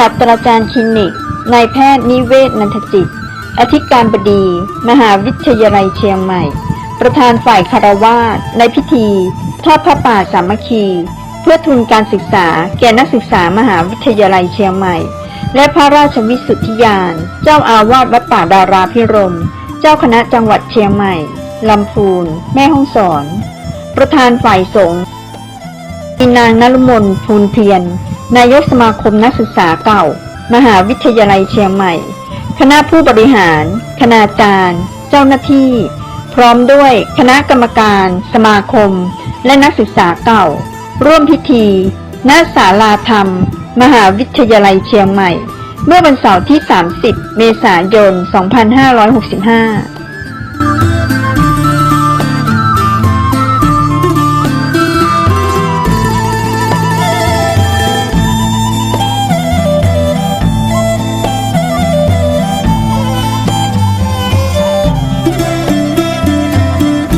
ศาสตราจารย์คลินิกนายแพทย์นิเวศนันทจิต อธิการบดี มหาวิทยาลัยเชียงใหม่ ประธานฝ่ายคารวาสในพิธี ทอดพระป่าสามัคคี เพื่อทุนการศึกษาแก่นักศึกษามหาวิทยาลัยเชียงใหม่ และพระราชวิสุทธิยาน เจ้าอาวาสวัดป่าดาราพิรม เจ้าคณะจังหวัดเชียงใหม่ลำพูน แม่ฮ่องสอน ประธานฝ่ายสงฆ์มีนางนรมนภูลเพียร นายกสมาคมนักศึกษาเก่า มหาวิทยาลัยเชียงใหม่ คณะผู้บริหาร คณาจารย์ เจ้าหน้าที่ พร้อมด้วยคณะกรรมการ สมาคม และนักศึกษาเก่า ร่วมพิธีณศาลาธรรม มหาวิทยาลัยเชียงใหม่ เมื่อวันเสาร์ที่ 30 เมษายน 2565